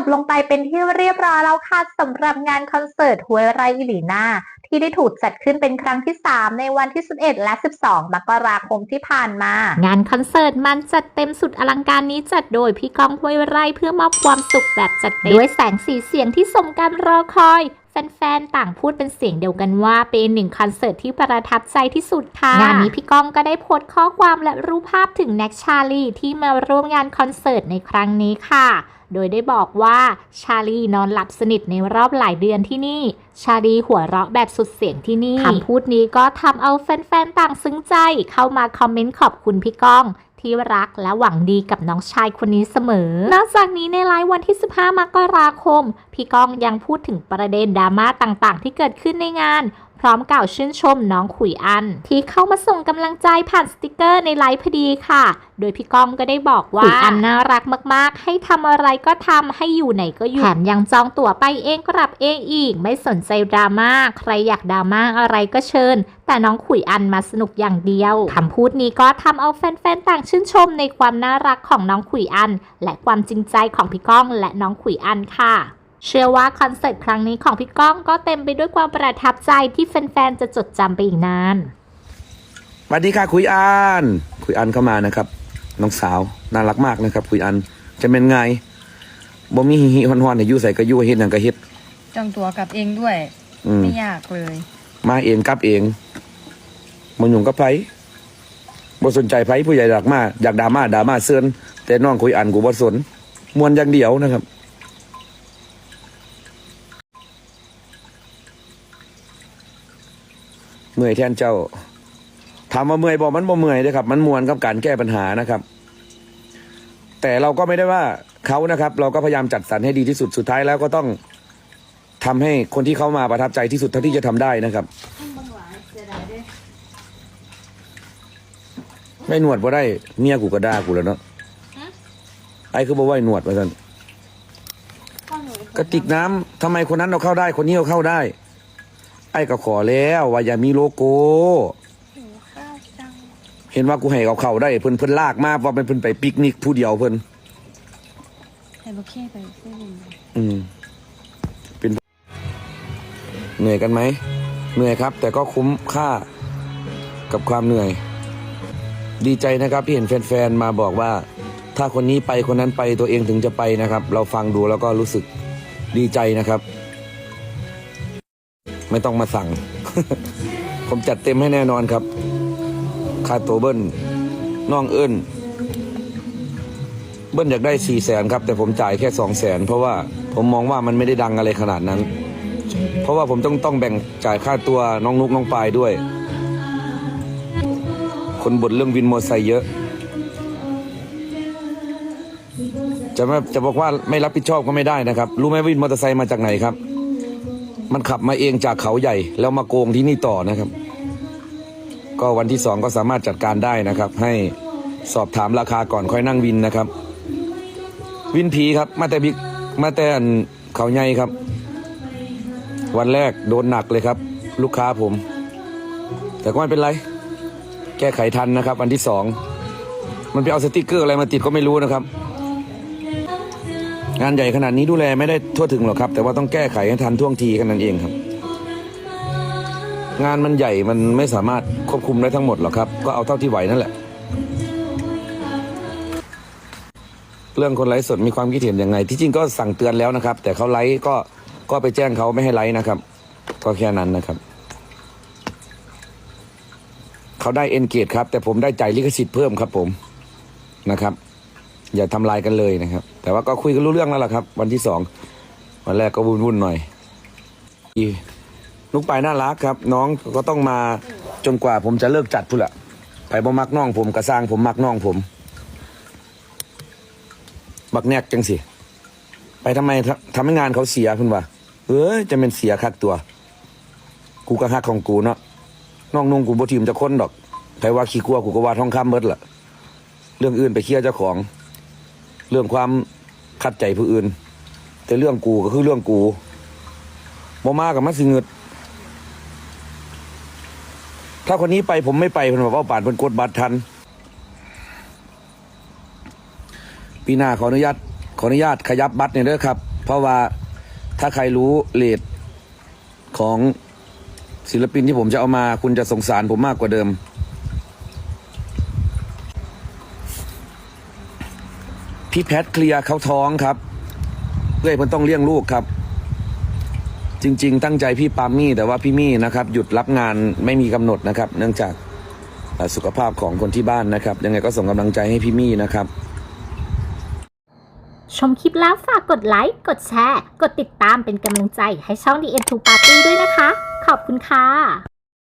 บลงไปเป็นที่เรียบร้อยแล้วค่ะสำหรับงานคอนเสิร์ตหวยไรอิลีนาที่ได้ถูกจัดขึ้นเป็นครั้งที่ 3 ในวันที่ 11 และ 12 มกราคมที่ผ่านมา งานคอนเสิร์ตมันจัดเต็มสุดอลังการนี้จัดโดยพี่ก้องห้วยไร่เพื่อมอบความสุขแบบจัดเต็มด้วยแสงสีเสียงที่สมการรอคอยแฟนๆ ต่างพูดเป็นเสียงเดียวกันว่า เป็นหนึ่งคอนเสิร์ตที่ประทับใจที่สุดค่ะ งานนี้พี่ก้องก็ได้โพสต์ข้อความและรูปภาพถึงแน็กชาลีที่มาร่วมงานคอนเสิร์ตในครั้งนี้ค่ะ โดยได้บอกว่าชาลีนอนหลับสนิทในรอบหลายเดือนที่นี่ ชาลีหัวเราะแบบสุดเสียงที่นี่คำพูดนี้ก็ทำเอาแฟนๆ ต่างซึ้งใจเข้ามาคอมเมนต์ขอบคุณพี่ก้องที่รักและหวังดีกับน้องชายคนนี้เสมอ นอกจากนี้ในไลฟ์วันที่ 15 มกราคม พี่ก้องยังพูดถึงประเด็นดราม่าต่างๆ ที่เกิดขึ้นในงาน พร้อมกล่าวชื่นชมน้องขุยอัน ที่เข้ามาส่งกำลังใจผ่านสติกเกอร์ในไลฟ์พอดีค่ะ โดยพี่ก้องก็ได้บอกว่าขุยอันน่ารักมากๆ ให้ทำอะไรก็ทำให้อยู่ไหนก็อยู่แถมยังจองตั๋วไปเองกลับเองอีก ไม่สนใจดราม่าใครอยากดราม่าอะไรก็เชิญ แต่น้องขุยอันมาสนุกอย่างเดียวคำพูดนี้ก็ทำเอาแฟนๆต่างชื่นชมในความน่ารักของน้องขุยอัน และความจริงใจของพี่ก้องและน้องขุยอันค่ะ เชื่อว่าคอนเสิร์ตครั้งนี้ของพี่ก้องก็เต็มไปด้วยความประทับใจที่แฟนๆ จะจดจำไปอีกนาน สวัสดีค่ะคุยอันคุยอันเข้ามานะครับ น้องสาวน่ารักมากนะครับ คุยอันจะเป็นไงบ่มีฮิฮิฮอนฮอนให้อยู่ใส่ก็อยู่เฮ็ดหยังก็เฮ็ดจองตัวกลับเองด้วย อืมไม่ยากเลย มาเองกลับเองบ่ยุ่งกับไผบ่สนใจไผผู้ใหญ่อยากมาอยากด่ามาด่ามาเสื่อนแต่น้องคุยอันกูบ่สนมวนอย่างเดียวนะครับ เมื่อยแทนเจ้าถามว่าเมื่อยบอกมันบ่เมื่อยนะครับ มันมวนกับการแก้ปัญหานะครับ แต่เราก็ไม่ได้ว่าเขานะครับ เราก็พยายามจัดสรรให้ดีที่สุดสุดท้ายแล้วก็ต้องทำให้คนที่เขามาประทับใจที่สุดเท่าที่จะทำได้นะครับ ไม่หนวดบ่ได้เมียกูก็ด่ากูแล้วเนาะไอ้คือบ่ไหวหนวดว่าซั่นกระติกน้ำทำไมคนนั้นเอาเข้าได้ คนนี้เอาเข้าได้ อ้ก็ขอแล้วว่าอย่ามีโลโก้เห็นว่ากูให้เอาเข้าได้เพิ่นเพิ่นลากมาว่าเป็นเพิ่นไปปิกนิกผู้เดียวเพิ่นให้โอเคไปเส้นอืมเป็นเหนื่อยกันไหมเหนื่อยครับ แต่ก็คุ้มค่ากับความเหนื่อย ดีใจนะครับที่เห็นแฟนๆมาบอกว่า ถ้าคนนี้ไปคนนั้นไปตัวเองถึงจะไปนะครับ เราฟังดูแล้วก็รู้สึกดีใจนะครับ ไม่ต้องมาสั่ง ผมจัดเต็มให้แน่นอนครับค่าตัวเบิ้ลน้องเอิ้นเบิ้ลอยากได้สี่แสนครับ แต่ผมจ่ายแค่สองแสนเพราะว่าผมมองว่ามันไม่ได้ดังอะไรขนาดนั้น เพราะว่าผมต้องต้องแบ่งจ่ายค่าตัวน้องนุกน้องปายด้วย คนบ่นเรื่องวินมอเตอร์ไซค์เยอะ จะไม่จะบอกว่าไม่รับผิดชอบก็ไม่ได้นะครับ รู้ไหมวินมอเตอร์ไซค์มาจากไหนครับ มันขับมาเองจากเขาใหญ่ แล้วมาโกงที่นี่ต่อนะครับ ก็วันที่สองก็สามารถจัดการได้นะครับ ให้สอบถามราคาก่อนค่อยนั่งวินนะครับ วินผีครับ มาแต่บิ๊กมาแต่เขาใหญ่ครับ วันแรกโดนหนักเลยครับ ลูกค้าผม แต่ก็ไม่เป็นไร แก้ไขทันนะครับ วันที่สองมันไปเอาสติกเกอร์อะไรมาติดก็ไม่รู้นะครับ งานใหญ่ขนาดนี้ดูแลไม่ได้ทั่วถึงหรอกครับ แต่ว่าต้องแก้ไขให้ทันท่วงทีกันนั่นเองครับ งานมันใหญ่มันไม่สามารถควบคุมได้ทั้งหมดหรอกครับ ก็เอาเท่าที่ไหวนั่นแหละ เรื่องคนไลฟ์สดมีความคิดเห็นยังไง ที่จริงก็สั่งเตือนแล้วนะครับ แต่เขาไลฟ์ก็ก็ไปแจ้งเขาไม่ให้ไลฟ์นะครับก็แค่นั้นนะครับเขาได้เอนเกตครับ แต่ผมได้จ่ายลิขสิทธิ์เพิ่มครับผมนะครับ อย่าทำลายกันเลยนะครับ แต่ว่าก็คุยกันรู้เรื่องแล้วล่ะครับ วันที่สองวันแรกก็วุ่นๆหน่อยอีนุกปน่ารักครับ น้องก็ต้องมาจนกว่าผมจะเลิกจัดพุ่นละไปบ่มักน้องผมกระสร้างผมมักน้องผม บักแนกจังสิไปทำไมทำทำให้งานเขาเสียเพิ่นว่าเอ้ยจะเป็นเสียคักตัว กูก็ฮักของกูเนาะน้องนุ่งกูบ่ทีมจะค้นดอกใครว่าขี้กลัวกูก็ว่าท้องคำเบิดละเรื่องอื่นไปเคลียร์เจ้าของ เรื่องความขัดใจผู้อื่น แต่เรื่องกูก็คือเรื่องกูบ่มากับมัสิเงิดถ้าคนนี้ไปผมไม่ไปเพิ่นบอกว่าป่านเพิ่นกดบัตรทันปีหน้าขออนุญาตขออนุญาตขยับบัตรเนี่ยเด้อครับ เพราะว่าถ้าใครรู้เลทของศิลปินที่ผมจะเอามาคุณจะสงสารผมมากกว่าเดิม พี่แพทเคลียร์เขาท้องครับเพื่อให้เพิ่นต้องเลี้ยงลูกครับ จริง ๆ ตั้งใจพี่ปามี่แต่ว่าพี่มี่นะครับ หยุดรับงานไม่มีกำหนดนะครับ เนื่องจากสุขภาพของคนที่บ้านนะครับ ยังไงก็ส่งกำลังใจให้พี่มี่นะครับชมคลิปแล้วฝากกดไลค์ กดแชร์ กดติดตามเป็นกำลังใจให้ช่อง The End to Party ด้วยนะคะ ขอบคุณค่ะ